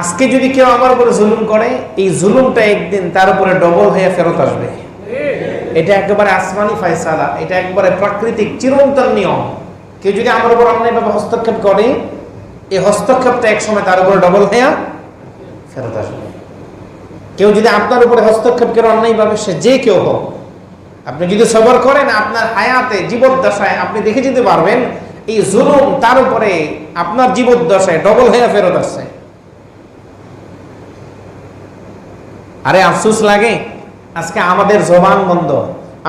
আজকে যদি কেউ আমার উপরে জুলুম করে, এই জুলুমটা একদিন তার উপরে ডবল হয়ে ফেরত আসবে। এটা একেবারে আসমানি ফায়সালা, এটা একবারে প্রাকৃতিক চিরন্তন নিয়ম। কেউ যদি আমার উপর অন্যায়ভাবে হস্তক্ষেপ করে, এই হস্তক্ষেপটা একসময় তার উপরে ডবল হয়ে ফেরত আসবে। কেউ যদি আপনার উপরে হস্তক্ষেপ করে অন্যায়ভাবে সে যে কেউ হোক, আপনি যদি সবর করেন, আপনার হায়াতে জীবদ্দশায় আপনি দেখে যেতে পারবেন, এই জুলুম তার উপরে আপনার জীবদ্দশায় ডবল হয়ে ফেরত আসছে। আরে আফসুস লাগে? আজকে আমাদের জবান বন্ধ।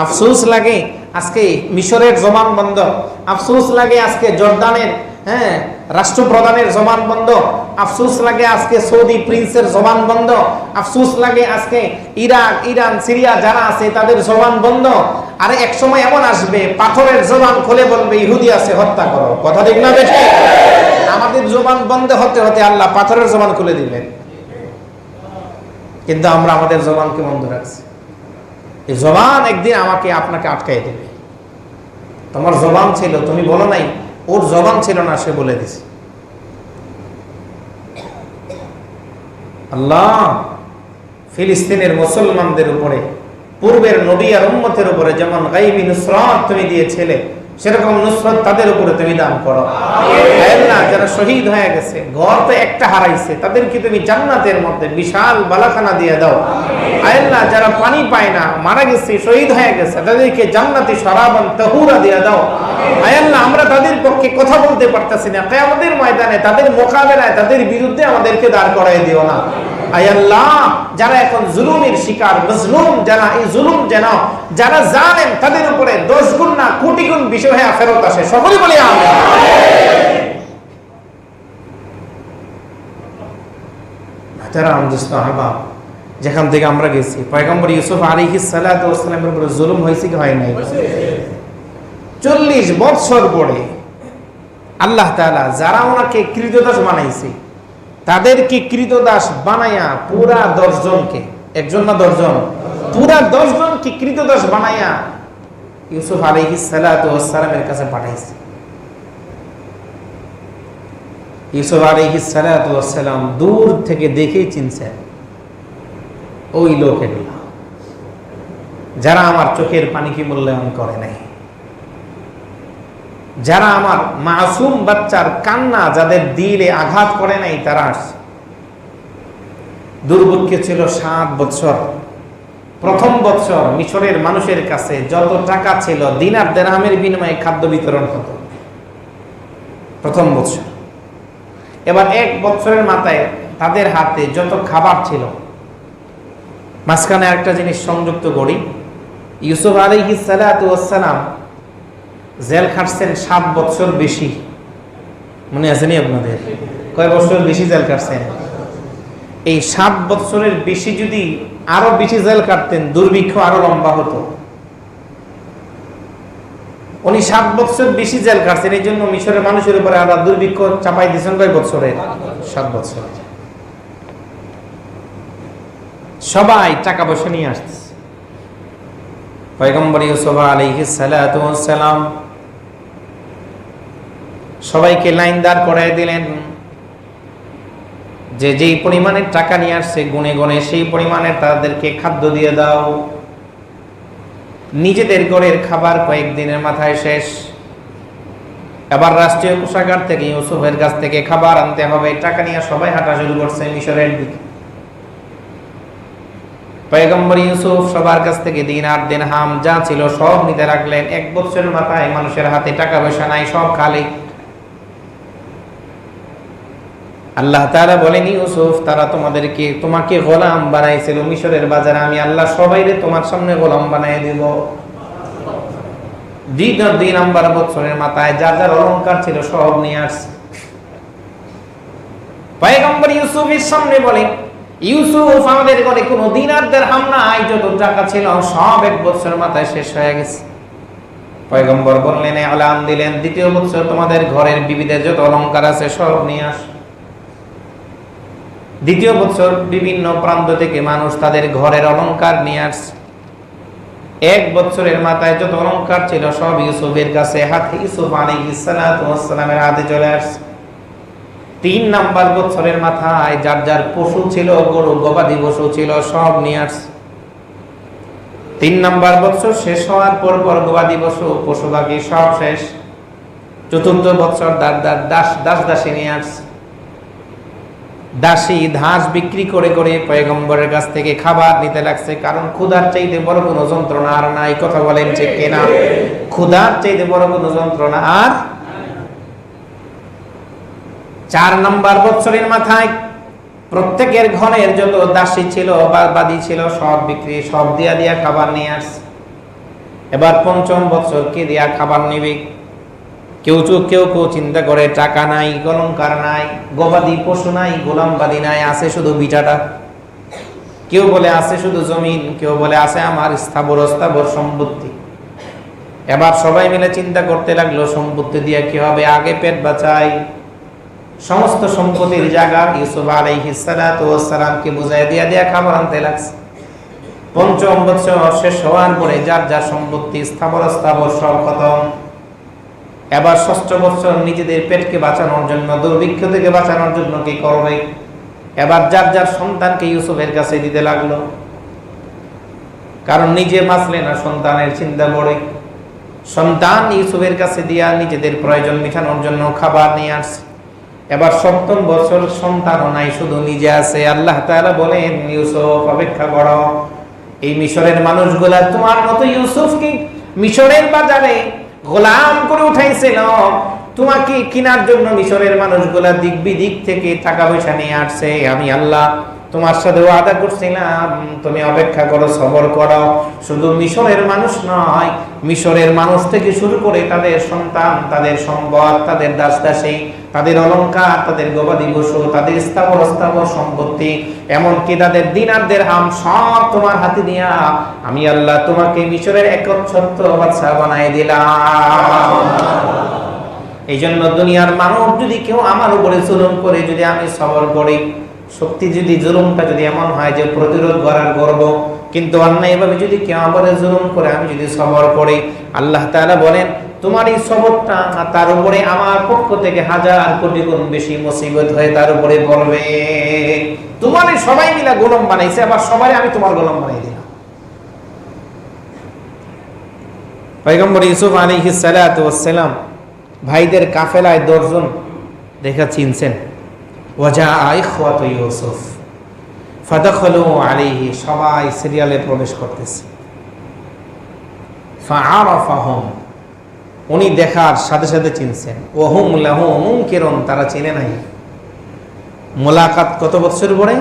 আফসুস লাগে? আজকে মিশরের জবান বন্ধ। আফসুস লাগে আজকে জর্দানের হ্যাঁ রাষ্ট্রপ্রধানের জবান বন্ধ। আফসুস লাগে আজকে সৌদি প্রিন্সের জবান বন্ধ। আফসুস লাগে আজকে ইরাক, ইরান, সিরিয়া যারা আছে তাদের জবান বন্ধ। আরে এক সময় এমন আসবে, পাথরের জবান খুলে বলবে, ইহুদি আছে, হত্যা করো। কথা ঠিক না আমাদের জবান বন্ধ হতে হতে আল্লাহ পাথরের জবান খুলে দিবেন কিন্তু আমরা আমাদের জবানকে বন্ধ রাখছি। এই জবান একদিন আমাকে আপনাকে আটকাই দেবে। তোমার জবান ছিল, তুমি বলো নাই, ওর জবান ছিল না, সে বলে দিছে। আল্লাহ, ফিলিস্তিনের মুসলমানদের উপরে, পূর্বের নবী আর উম্মতের উপরে যেমন গাইবি নুসরাত তুমি দিয়েছিলে সেরকম নুসরত তাদের উপরে তুমি দান করো। আল্লাহ যারা শহীদ হয়ে গেছে, ঘর তো একটা হারাইছে, তাদেরকে তুমি জান্নাতের মধ্যে বিশাল বালাখানা দিয়ে দাও। আল্লাহ যারা পানি পায় না, মারা গেছে, শহীদ হয়ে গেছে, তাদেরকে জান্নাতি সরাবান তাহুরা দিয়ে দাও। আল্লাহ আমরা তাদের পক্ষে কথা বলতে পারতেছি না আমাদের ময়দানে তাদের মোকাবেলায়, তাদের বিরুদ্ধে আমাদেরকে দাঁড় করাই দিও না। যারা এখন জুলুমের শিকার, মজলুম যারা, এই জুলুম যেন যারা জানেন তাদের উপরে দশ গুণ না কোটি গুণ বিষয় ফেরত আসে। সকলে যেখান থেকে আমরা গেছি। পয়গম্বর ইউসুফ আলিহি সালামের উপরে জুলুম হয়েছে কি হয় নাই? চল্লিশ বৎসর পরে আল্লাহ তালা যারা ওনাকে কৃতদাস বানাইছে তাদেরকে কৃতদাস বানাইয়া পুরা দশজনকে। একজন না দশজন? পুরা দশজনকে কৃতদাস বানাইয়া ইউসুফ আলহি কাছে পাঠাইছে। ইউসুফ আলহি সালাম দূর থেকে দেখেই চিনছেন ওই লোক যারা আমার চোখের পানিকে মূল্যায়ন করে নাই। যারা আমার মাসুম বাচ্চার কান্না যাদের দিলে আঘাত করে নাই, তারা আসছে। দুর্ভিক্ষ ছিল সাত বছর প্রথম বছর মিশরের মানুষের কাছে যত টাকা ছিল, দিনার দেরামের বিনিময়ে খাদ্য বিতরণ হতো। প্রথম বছর এবার এক বছরের মাথায় তাদের হাতে যত খাবার ছিল, মাঝখানে একটা জিনিস সংযুক্ত করি। ইউসুফ আলী সালাম জেল খাটছেন সাত বছর বেশি। মনে আছে নি আপনাদের? কয় বছর বেশি জেল কাটছেন এই সাত বছরের বেশি যদি আরও বেশি জেল কাটতেন দুর্ভিক্ষ আরও লম্বা হতো। উনি সাত বছর বেশি জেল কাটছেন এই জন্য মিশরের মানুষের উপরে আবার দুর্ভিক্ষ চাপাই দিয়েছেন কয় বছরে সাত বছর। সবাই টাকা পয়সা নিয়ে আসছে পয়গম্বর ইউসুফ আলাইহিস সালাম সবাইকে লাইন দাঁড় করাই দিলেন। যে যেই পরিমাণের টাকা নিয়ে আসছে, গুনে গুনে সেই পরিমাণে তাদেরকে খাদ্য দিয়ে দাও। নিজেদের ঘরের খাবার কয়েকদিনের মাথায় শেষ। এবার রাষ্ট্রীয় কোষাগার থেকে ইউসুফের কাছ থেকে খাবার আনতে হবে। টাকা নিয়ে সবাই হাঁটা শুরু করছে মিশরের দিকে। পয়গম্বর ইউসুফ সবার কাছ থেকে দিন আট দিন হাম যা ছিল সব নিতে রাখলেন এক বছরের মাথায় মানুষের হাতে টাকা পয়সা নাই, সব খালি। আল্লাহ তারা বলেন, ইউসুফ, তারা তোমাদেরকে, তোমাকে গোলাম বানাইছিল মিশরের বাজারে। আমি আল্লাহ সবাইরে তোমার সামনে গোলাম বানাই দিব। দুই নাম্বার বছরের মাথায় যার যার অলঙ্কার ছিল সব নিয়ে আসছে। পয়গম্বর ইউসুফের সামনে বলেন ইউসুফ, আমাদের ঘরে কোনো দিনারদের হামনা আই যত টাকা ছিল, সব এক বছর মাথায় শেষ হয়ে গেছে। পয়গম্বর বললেন আলাম দিলেন, দ্বিতীয় বছর তোমাদের ঘরের বিবিধের যত অলঙ্কার আছে সব নিয়ে আস। দ্বিতীয় বছর বিভিন্ন প্রান্ত থেকে মানুষ তাদের ঘরের অলঙ্কার নিয়ে আসছে এক বছরের মাথায় যত অলঙ্কার ছিল, সব ইউসুফের কাছে হাতে ইউসুফ আলী ইসালামের হাতে চলে আসছে তিন নাম্বার বছরের মাথায় যার যার পশু ছিল, গরু, গবাদি পশু ছিল, সব নিয়ে আসছে তিন নাম্বার বছর শেষ হওয়ার পর পর গবাদি পশু পশু পাখি সব শেষ। চতুর্থ বছর দাস দাস দাস দাসী নিয়ে আসছে দাসী ঘাস বিক্রি করে করে পয়গম্বরের কাছ থেকে খাবার নিতে লাগছে। কারণ ক্ষুধার চাইতে বড় কোনো যন্ত্রণা আর নাই। কথা বলেন যে কেনা? ক্ষুধার চাইতে বড় কোনো যন্ত্রণা আর চার নম্বর বছরের মাথায় প্রত্যেকের ঘরের যত দাসী ছিল বা বাদী ছিল, সব বিক্রি, সব দিয়া দিয়া খাবার নিয়ে আসছে। এবার পঞ্চম বছর কে দিয়া খাবার নিবে? কেউ চোখ, কেউ কেউ চিন্তা করে, টাকা নাই অলঙ্কার নাই, গবাদি পশু নাই, গোলামবাদী নাই, আছে শুধু বিটাটা। কেউ বলে আছে শুধু জমিন, কেউ বলে আছে আমার স্থাবর স্থাবর সম্পত্তি। এবার সবাই মিলে চিন্তা করতে লাগল, সম্পত্তি দিয়ে কি হবে? আগে পেট বাঁচাই। সমস্ত সম্পত্তির জায়গা ইউসুফ আলাইহিস সালাতু ওয়াস সালামকে বুঝাই দিয়া দিয়া খাবার আনতে লাগছে। পঞ্চম বছর শেষ হওয়ার পরে যার যার সম্পত্তি স্থাবর স্থাবর সব খতম। এবার ষষ্ঠ বছর নিজেদের পেটকে বাঁচানোর জন্য, দুর্ভিক্ষ থেকে বাঁচানোর জন্য কি করবে? এবার যার যার সন্তানকে ইউসুফের কাছে দিতে লাগল। কারণ নিজে বাঁচলে না সন্তানের চিন্তা পড়ে। সন্তান ইউসুফের কাছে দিয়া নিজেদের প্রয়োজন মেটানোর জন্য খাবার নিয়ে আসছে। এবার সপ্তম বছর সন্তানও নাই, শুধু নিজে আছে। আল্লাহ তাআলা বলেন, ইউসুফ, অপেক্ষা করো। এই মিশরের মানুষগুলা তোমার মতো ইউসুফ কি? মিশরের বাজারে গোলাম করে উঠাইছিল তোমাকে কেনার জন্য মিশরের মানুষগুলা দিক বিদিক থেকে টাকা পয়সা নিয়ে আসছে? আমি আল্লাহ তোমার সাথে ওয়াদা করছিলাম, তুমি অপেক্ষা করো, সবর করো। শুধু মিশরের মানুষ নয়, মিশরের মানুষ থেকে শুরু করে তাদের সন্তান, তাদের সম্পদ, তাদের দাস দাসী তাদের অলংকার তাদের গবাদি পশু, তাদের স্থাবর স্থাবর সম্পত্তি, এমনকি তাদের দিনারদের হাম সব তোমার হাতে দিয়া আমি আল্লাহ তোমাকে মিশরের একচ্ছত্র বাচ্চা বানাই দিলাম। এই জন্য দুনিয়ার মানুষ যদি কেউ আমার উপরে জুলুম করে, যদি আমি সবর করি শক্তি যদি জুলুমটা যদি এমন হয় যে প্রতিরোধ করার গর্ব, কিন্তু অন্যায়ভাবে যদি কেউ আমার জুলুম করে আমি যদি সবর করি, আল্লাহ তাআলা বলেন, তোমার এই সবরটা তার উপরে আমার পক্ষ থেকে হাজার কোটি গুণ বেশি মুসিবত হয়ে তার উপরে পড়বে। তোমার সবাই মিলে গোলাম বানাইছে, আবার সবাই আমি তোমার গোলাম বানাই দিলাম। পয়গম্বর ইউসুফ ওয়াস সালাম ভাইদের কাফেলায় দশজন দেখা চিনছেন। ওয়াজা ইখওয়াতু ইউসুফ। ফাদাখলু আলাইহি, সবাই সিরিয়ালে প্রবেশ করতেছে। ফাআরাফাহুম, উনি দেখার সাথে সাথে চিনছেন। ওহুম লাহু মুনকিরুন, তারা চিনে নাই। মোলাকাত কত বছর পরে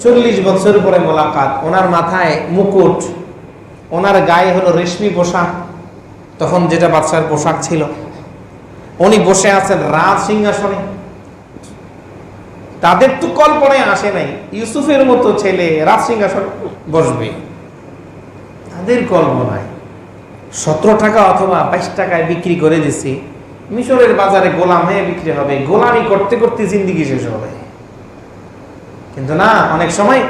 চল্লিশ বছর পরে মোলাকাত। ওনার মাথায় মুকুট, ওনার গায়ে হলো রেশমি পোশাক। তখন যেটা বাচ্চার পোশাক ছিল। উনি বসে আছেন রাজ সিংহাসনে। তাদের তো কল্পনায় আসে নাই। ইউসুফের মতো ছেলে রাজ সিংহাসনে বসবে। তাদের কল্পনায় সতেরো টাকা অথবা বাইশ টাকায় বিক্রি করে দিছি। মিশরের বাজারে গোলাম হয়ে বিক্রি হবে। গোলামি করতে করতে জিন্দিগি শেষ হবে। কিন্তু না, অনেক সময়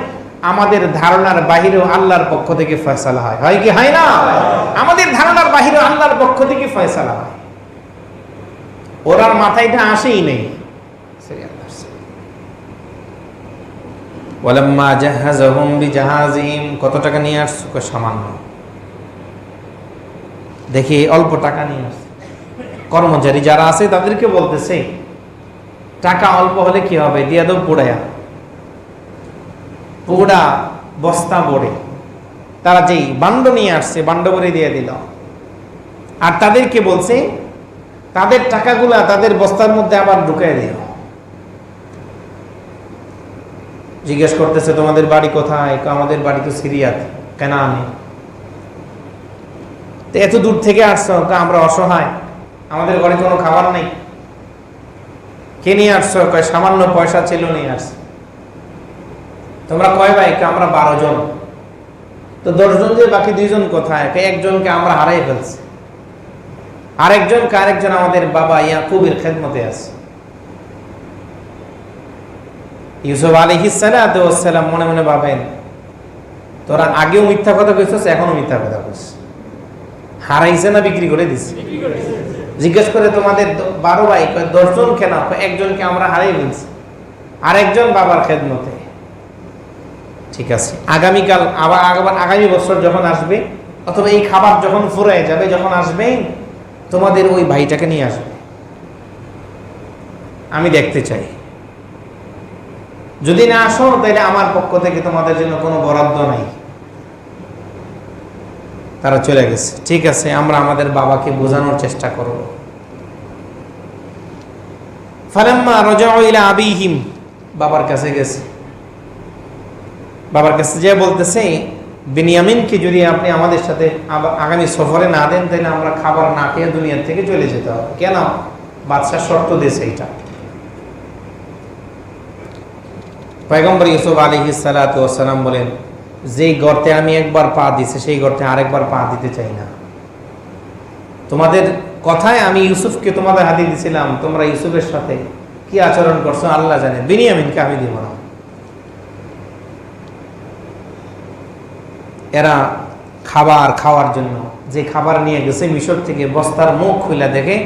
আমাদের ধারণার বাহিরেও আল্লাহর পক্ষ থেকে ফয়সালা হয়। হয় কি? হয় না? আমাদের ধারণার বাহিরেও আল্লাহর পক্ষ থেকে ফয়সালা হয়। ওরার মাথায় এটা আসেই নেই। ওয়ালাম্মা জাহাজাহুম বিজাহাজিহিম কত টাকা নিয়ে আসছো? সামান্য। দেখি, অল্প টাকা নিয়ে আসছে। কর্মচারী যারা আছে, তাদেরকে বলতেছে, টাকা অল্প হলে কি হবে? দিয়া দাও পোড়ায়া পোড়া বস্তা বড়ে তারা যেই বান্ড নিয়ে আসছে, বান্ড করে দিয়ে দিল। আর তাদেরকে বলছে, তাদের টাকাগুলা তাদের বস্তার মধ্যে আবার ঢুকাই দিও জিজ্ঞেস করতেছে তোমাদের বাড়ি কোথায়? আমাদের বাড়ি তো সিরিয়াত। কেন আমি? তো এত দূর থেকে আসছো? কয়, আমরা অসহায়। আমাদের ঘরে কোনো খাবার নেই। কে নিয়ে আসছো? কয় সামান্য পয়সা ছিল নিয়ে আসছে। তোমরা কয় ভাই? আমরা বারো জন। তো দশজন যে বাকি দুইজন কোথায়? একজনকে আমরা হারাই ফেলছি। আরেকজন আরেকজন আমাদের বাবা ইয়া ইয়াকুবের খেদমতে আছে। ইউসুফ আলী সালাম মনে মনে ভাবেন, তোরা আগেও মিথ্যা কথা কইছিস এখনও মিথ্যা কথা কইস হারাইছে না বিক্রি করে দিস জিজ্ঞেস করে, তোমাদের বারো ভাই দশজন কয়, একজনকে আমরা হারিয়ে ফেলছি। আরেকজন বাবার খেদমতে। ঠিক আছে, আগামীকাল আবার আগামী- বছর যখন আসবে, অথবা এই খাবার যখন ফুরায় যাবে, যখন আসবে তোমাদের ওই ভাইটাকে নিয়ে আসবে। আমি দেখতে চাই। যদি না আসো তাহলে আমার পক্ষ থেকে তোমাদের জন্য কোনো বরাদ্দ নাই। তারা চলে গেছে। ঠিক আছে, আমরা আমাদের বাবাকে বোঝানোর চেষ্টা করব। ফালাম্মা রাজাউ ইলা আবিহিম, বাবার কাছে গেছে। বাবার কাছে যে বলতেছে, বিনিয়ামিনকে যদি আপনি আমাদের সাথে আগামী সফরে না দেন তাহলে আমরা খাবার না খেয়ে দুনিয়ার থেকে চলে যেতে হবে। কেন? বাদশাহ শর্ত দিয়েছে এটা পয়গম্বর ইউসুফ আলী সালাম বলেন, যেই গর্তে আমি একবার পা দিছি, সেই গর্তে আরেকবার পা দিতে চাই না। তোমাদের কথায় আমি ইউসুফকে তোমাদের হাতে দিছিলাম, তোমরা ইউসুফের সাথে কি আচরণ করছ আল্লাহ জানে। বিনিয়ামিনকে আমি দিব না। এরা খাবার খাওয়ার জন্য, যে খাবার নিয়ে গেছে মিশর থেকে, বস্তার মুখ খুলে দেখে,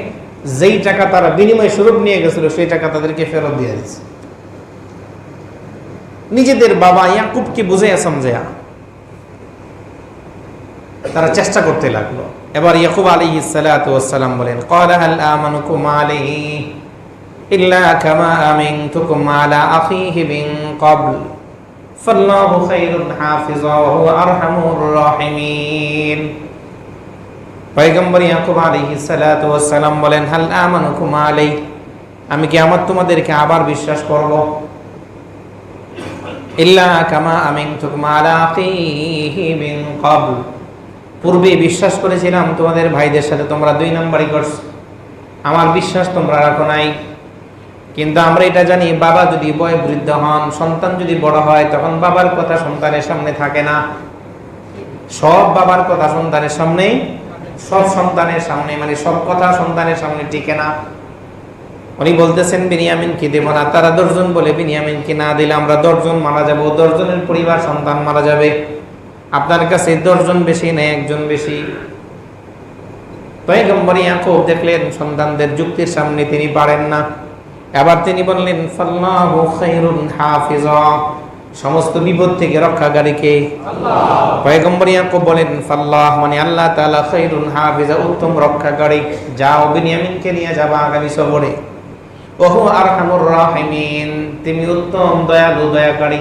যেই টাকা তারা বিনিময় স্বরূপ নিয়ে গেছিল, সেই টাকা তাদেরকে ফেরত দিয়ে দিচ্ছে নিজেদের বাবা ইয়াকুবকে বুঝাইয়া সমঝাইয়া তারা চেষ্টা করতে লাগল। এবার ইয়াকুব আলী সালাম বলেন বলেন আমি কি আমার তোমাদেরকে আবার বিশ্বাস করব। ইল্লা কামা আখিহি মিন ক্বাবল। পূর্বে বিশ্বাস করেছিলাম তোমাদের ভাইদের সাথে তোমরা দুই নাম্বারই করছ। আমার বিশ্বাস তোমরা রাখো নাই। কিন্তু আমরা এটা জানি, বাবা যদি বয় বৃদ্ধ হন, সন্তান যদি বড় হয়, তখন বাবার কথা সন্তানের সামনে থাকে না। সব বাবার কথা সন্তানের সামনেই, সব সন্তানের সামনে মানে সব কথা সন্তানের সামনে টিকে না। উনি বলতেছেন বিনিয়ামিনকে দেব না? তারা দশজন বলে বিনিয়ামিনকে না দিলে আমরা দশজন মারা যাব, দশজনের পরিবার, সন্তান মারা যাবে। আপনার কাছে দশজন বেশি না একজন বেশি? পয়গম্বর ইয়াকুব দেখলেন, সন্তানদের যুক্তির সামনে তিনি পারেন না। এবার তিনি বললেন সমস্ত বিপদ থেকে রক্ষাকারীকে। পয়গম্বর ইয়াকুব বলেন, ফাল্লাহ মানে আল্লাহ তাআলা খায়রুন হাফিজা, উত্তম রক্ষাকারী। যাও বিনিয়ামিনকে নিয়ে যাবা আগামী সফরে। ওহু আর তিনি উত্তম দয়ালু দয়াকারী।